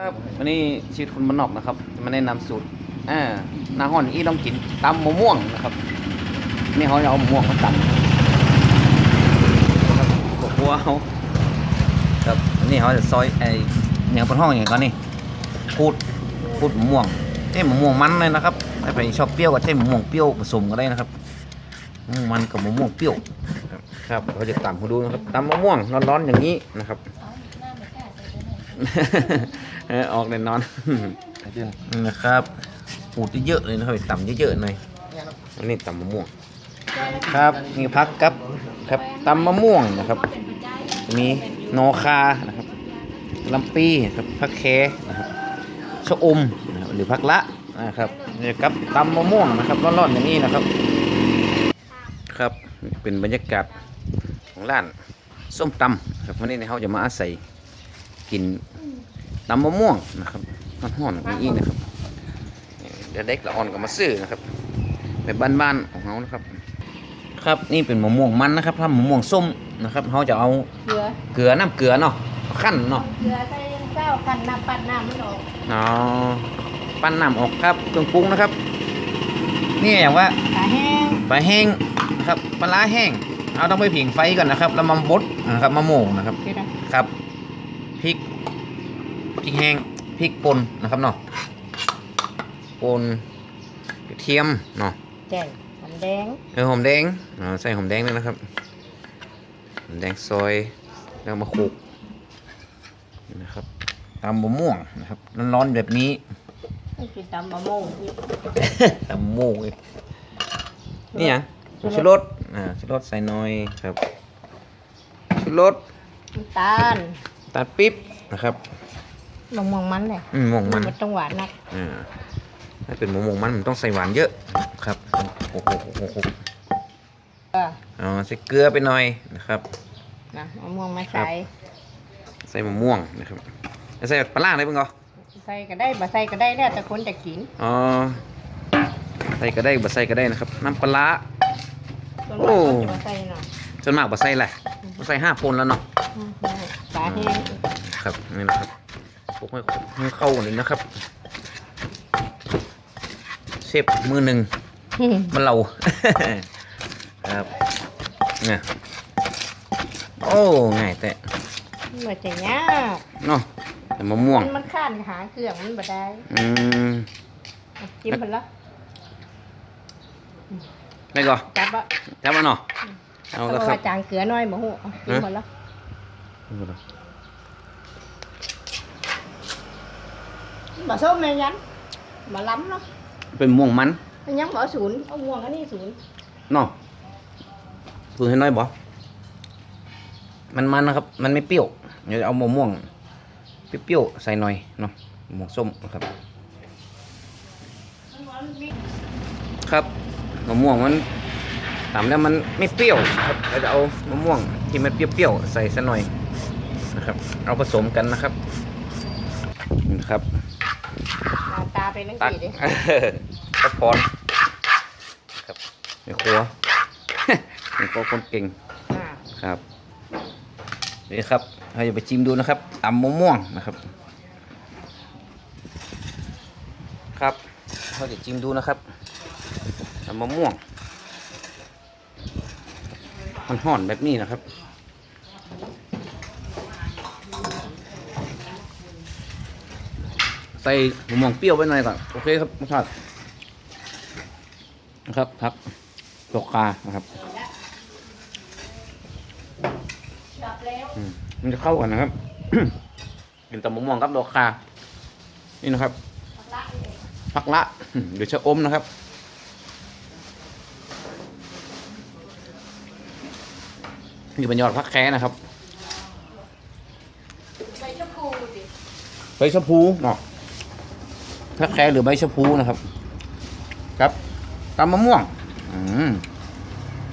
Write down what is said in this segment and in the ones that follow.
ครับวันนี้ชีวิตคนมันนอกนะครับจะมาแนะนำสูตรอ่าหนาห้อนอีต้องกินตำมะม่วงนะครับนี่เขาจะเอามะม่วงมาตำนะครับกบบัวเขาครับอันนี่เขาจะซอยไอ้อย่างเป็นห้องอย่างก่อนนี่พูดพูดมะม่วงเอ้มะม่วงมันเลยนะครับถ้าใครชอบเปรี้ยวก็ใช้มะม่วงเปรี้ยวผสมก็ได้นะครับมะม่วงมันกับมะม่วงเปรี้ยวครับครับเขาจะตำให้ดูนะครับตำมะม่วงร้อนๆอย่างนี้นะครับเออออกแน่นอนนะครับปูดเยอะๆเลยนะครับต่ำเยอะๆหน่อยอันนี้ตำมะม่วง ครับนี่พักกับครับตำมะม่วงนะครับ มีโนคานะครับลำปีครับพักแคนะครับชะอมนะครับหรือพักละนะครับนี่ครับตำมะม่วงนะครับร้อนๆอย่างนี้นะครับ ครับนี่เป็นบรรยากาศของร้านส้มตำครับวันนี้เขาจะมาอาศัยกิน ตำมะม่วงนะครับร้อนๆอย่างนี้นะครับเดี๋ยวเด็กละอ่อนก็มาซื้อนะครับเป็นบ้านๆของเขานะครับ ครับนี่เป็นมะม่วงมันนะครับถ้ามะม่วงส้มนะครับเขาจะเอาเกลือเกลือน้ำเกลือเนาะขั้นเนาะเกลือใส่เจ้ากันน้ำปั่นน้ำมันออกอ๋อปั้นน้ำออกครับเครื่องปรุงนะครับ นี่อย่างว่าขาแห้งปลาแห้งนะครับปลาร้าแห้งเอาต้องไปผิงไฟก่อนนะครับแล้วมาบดนะครับมะม่วงนะครับเดี๋ยวนะครับพริก พริกแห้งพริกป่นนะครับเนาะป่นกระเทียมเนาะแจ่งหอมแดงเออหอมแดงอ่าใส่หอมแดงด้วยนะครับหอมแดงซอยแล้วมาคลุกนี่นะครับตำมะม่วงนะครับร้อนๆแบบนี้นี่คือตำมะม่วงที่ตำมะม่วงเลยนี่หยังชูรสอ่าชูรสใส่หน่อยครับชูรสน้ำตาลตาลปิ๊บนะครับ มะม่วงมันเลยอืมมะม่วงมันมันต้องหวานนักอ่าถ้าเป็นมะม่วงมันมันต้องใส่หวานเยอะครับโอ้โหโอ้โหโอ้โหเออเอาใส่เกลือไปหน่อยนะครับ นะมะม่วงมาใส่ใส่มะม่วงนะครับแล้วใส่ปลาร้าอะไรบ้างก็ใส่ก็ได้บ่ใส่ก็ได้แล้วแต่คนจะกินอ๋อใส่ก็ได้บ่ใส่ก็ได้นะครับ น้ำปลาร้าส่วนโอ้มากคนจะมาใส่หน่อยจนมากบ่ใส่แหละบ่ใส่ห้าพนแล้วเนาะอืมขาแห้งครับนี่นะครับ คลุกให้ให้เข้ากันเลยนะครับเชฟมือหนึ่งอืมมันเราครับเนี่ยโอ้ง่ายแต่มันจะยากเนาะแต่มะม่วง มันข้านหาเครื่องมันบ่ได้ อืมจิ้มไปแล้วได้ก่อจับอะจับมาเนาะเอาเอาแล้วครับว่าจางเกลือน้อยหมูหูเอาจิ้มหมดแล้ว บ่ส้มแม่ยันบ่ล้ำเนาะเป็นม่วงมันแม่ยังบ่ศูนย์เอาม่วงอันนี้ศูนย์เนาะสูตรให้น้อยบ่มันมันนะครับ มันไม่เปรี้ยวเดี๋ยวเอามะม่วงเปรี้ยวๆใส่หน่อยเนาะมะม่วงส้มนะครับครับมะม่วงมันตำแล้วมันไม่เปรี้ยวครับเราจะเอามะม่วงที่มันเปรี้ยวๆใส่ซะหน่อยนะครับ เอาผสมกันนะครับนี่นะครับหน้าตาเป็นนังตักสีดิก็พรครับในครัวในครัวคนเก่งอ่าครับนี่ครับเราจะไปชิมดูนะครับตำมะม่วงนะครับ ครับเราจะชิมดูนะครับตำมะม่วงมันห่อนแบบนี้นะครับ ใส่มะม่วงเปรี้ยวไว้หน่อยก่อนโอเคครับรสชาตินะครับครับตกกานะครับจับแล้วอืมมันจะเข้ากันนะครับเป็นตำมะม่วงกับดอกคานี่นะครับละนี่ผักละอืมเดี๋ยวชะอมนะครับนี่เป็นยอดผักแค่นะครับใบชะพูดิใบชะพูเนาะ ผักแค่หรือใบชะพูนะครับ ครับตำมะม่วง อืม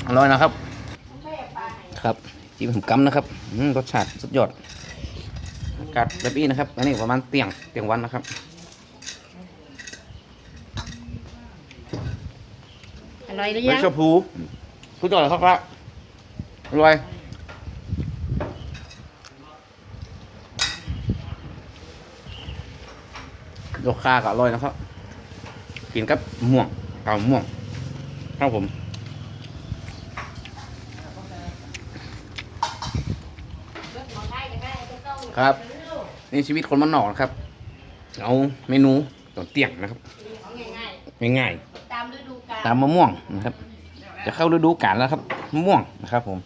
อร่อยนะครับแม่ปลาไหนครับจิ้มผมกำนะครับอืมรสชาติสุดยอดอากาศแบบนี้นะครับ อันนี้ประมาณเตียงเตียงวันนะครับ อร่อยหรือใบยังชะพูสุดยอดเลยครับครับอร่อย ลูกค้าก็อร่อยนะครับ กินกับม่วงเอาม่วงครับผมครับนี่ชีวิตคนมันนอกนะครับ เอาเมนูต่อเตียงนะครับง่ายง่ายๆตามฤดูกาลๆตามมะม่วงนะครับ จะเข้าฤดูกาลแล้วครับมะม่วงนะครับ ผม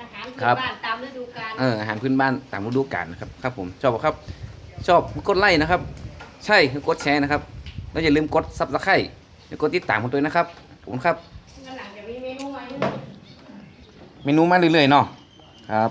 อาหารครับพื้นบ้านตามฤดูกาลเอออาหารพื้นบ้านตามฤดูกาลนะครับครับ ผมชอบบ่ครับ ชอบกดไลค์นะครับ ใช่คือกดแชร์นะครับ แล้วอย่าลืมกดซับสไครต์อย่ากดติดตามของตัวเองนะครับขอบคุณครับงั้นหลังจะมีเมนูใหม่เมนูมาเรื่อยๆเนาะครับ